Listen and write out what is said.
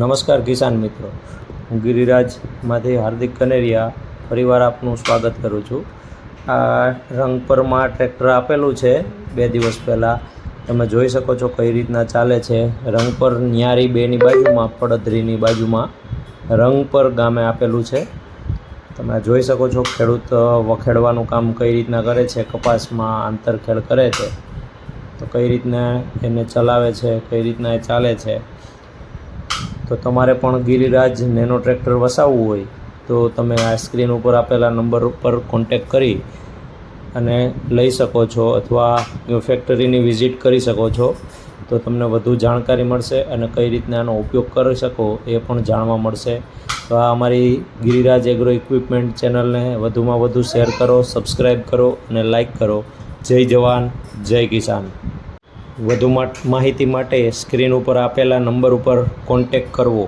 નમસ્કાર કિસાન મિત્રો. હું ગિરિરાજમાંથી હાર્દિક કનેરિયા ફરીવાર આપનું સ્વાગત કરું છું. આ રંગપરમાં ટ્રેક્ટર આપેલું છે. બે દિવસ પહેલાં તમે જોઈ શકો છો કઈ રીતના ચાલે છે. રંગપર ન્યારી બેની બાજુમાં, પડદરીની બાજુમાં રંગપર ગામે આપેલું છે. તમે જોઈ શકો છો ખેડૂત વખેડવાનું કામ કઈ રીતના કરે છે, કપાસમાં આંતરખેડ કરે છે. તો કઈ રીતના એને ચલાવે છે, કઈ રીતના એ ચાલે છે. તો તમારે પણ ગિરિરાજ નેનો ટ્રેક્ટર વસાવવું હોય, તો તમે આ સ્ક્રીન ઉપર આપેલા નંબર ઉપર કોન્ટેક કરી અને લઈ શકો છો અથવા ફેક્ટરીની વિઝિટ કરી શકો છો. તો તમને વધુ જાણકારી મળશે અને કઈ રીતના આનો ઉપયોગ કરી શકો એ પણ જાણવા મળશે. તો આ અમારી ગિરિરાજ એગ્રો ઇક્વિપમેન્ટ ચેનલને વધુમાં વધુ શેર કરો સબસ્ક્રાઈબ કરો અને લાઇક કરો. જય જવાન, જય કિસાન. વધુ માહિતી માટે સ્ક્રીન ઉપર આપેલા નંબર ઉપર કોન્ટેક કરવો.